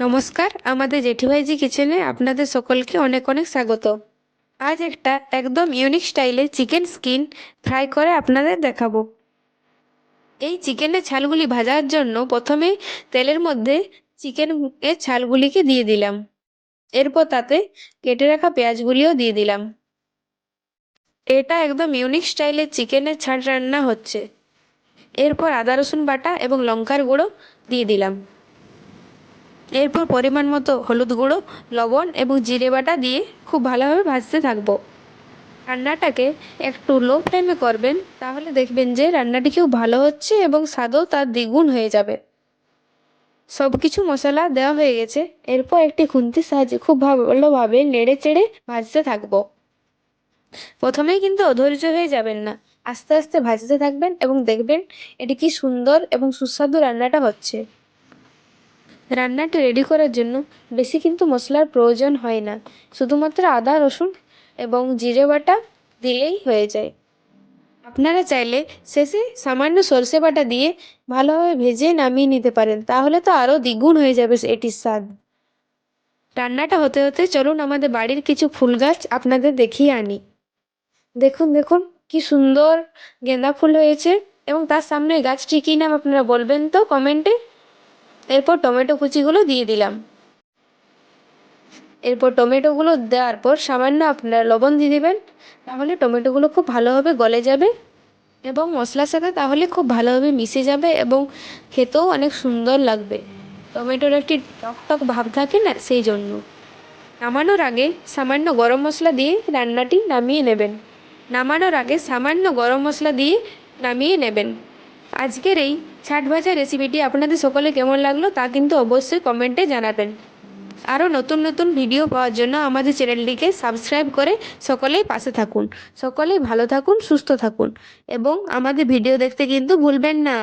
নমস্কার, আমাদের জেঠিভাইজি কিচেনে আপনাদের সকলকে অনেক অনেক স্বাগত। আজ একটা একদম ইউনিক স্টাইলে চিকেন স্কিন ফ্রাই করে আপনাদের দেখাবো। এই চিকেনের ছালগুলি ভাজার জন্য প্রথমে তেলের মধ্যে চিকেন এর ছালগুলিকে দিয়ে দিলাম। এরপর তাতে কেটে রাখা পেঁয়াজগুলিও দিয়ে দিলাম। এটা একদম ইউনিক স্টাইলে চিকেনের ছাল রান্না হচ্ছে। এরপর আদা রসুন বাটা এবং লঙ্কার গুঁড়ো দিয়ে দিলাম। এরপর পরিমাণ মতো হলুদ গুঁড়ো, লবণ এবং জিরে বাটা দিয়ে খুব ভালোভাবে ভাজতে থাকব। রান্নাটাকে একটু লো ফ্লেমে করবেন, তাহলে দেখবেন যে রান্নাটি খুব ভালো হচ্ছে এবং স্বাদও তার দ্বিগুণ হয়ে যাবে। সব কিছু মশলা দেওয়া হয়ে গেছে, এরপর একটি খুন্তির সাহায্যে খুব ভালোভাবে নেড়ে চেড়ে ভাজতে থাকব। প্রথমেই কিন্তু অধৈর্য হয়ে যাবেন না, আস্তে আস্তে ভাজতে থাকবেন এবং দেখবেন এটি কি সুন্দর এবং সুস্বাদু রান্নাটা হচ্ছে। রান্নাটি রেডি করার জন্য বেশি কিন্তু মশলার প্রয়োজন হয় না। শুধুমাত্র আদা, রসুন এবং জিরে বাটা দিলেই হয়ে যায়। আপনারা চাইলে শেষে সামান্য সর্ষে বাটা দিয়ে ভালোভাবে ভেজে নামিয়ে নিতে পারেন, তাহলে তো আরও দ্বিগুণ হয়ে যাবে এটির স্বাদ। রান্নাটা হতে হতে চলুন আমাদের বাড়ির কিছু ফুল গাছ আপনাদের দেখিয়ে আনি। দেখুন দেখুন, কি সুন্দর গেঁদা ফুল হয়েছে এবং তার সামনে গাছটি কী নাম আপনারা বলবেন তো কমেন্টে? এরপর টমেটো কুচিগুলো দিয়ে দিলাম। এরপর টমেটোগুলো দেওয়ার পর সামান্য আপনারা লবণ দিয়ে দেবেন, তাহলে টমেটোগুলো খুব ভালোভাবে গলে যাবে এবং মশলার সাথে তাহলে খুব ভালোভাবে মিশে যাবে এবং খেতেও অনেক সুন্দর লাগবে। টমেটোর একটি টক টক ভাব থাকে না, সেই জন্য। নামানোর আগে সামান্য গরম মশলা দিয়ে রান্নাটি নামিয়ে নেবেন। নামানোর আগে সামান্য গরম মশলা দিয়ে নামিয়ে নেবেন। আজকের এই ছাট ভাজা রেসিপিটি আপনাদের সকলে কেমন লাগল তা কিন্তু অবশ্যই কমেন্টে জানাবেন। আরও নতুন নতুন ভিডিও পাওয়ার জন্য আমাদের চ্যানেলটিকে সাবস্ক্রাইব করে সকলেই পাশে থাকুন। সকলেই ভালো থাকুন, সুস্থ থাকুন। এবং আমাদের ভিডিও দেখতে কিন্তু ভুলবেন না।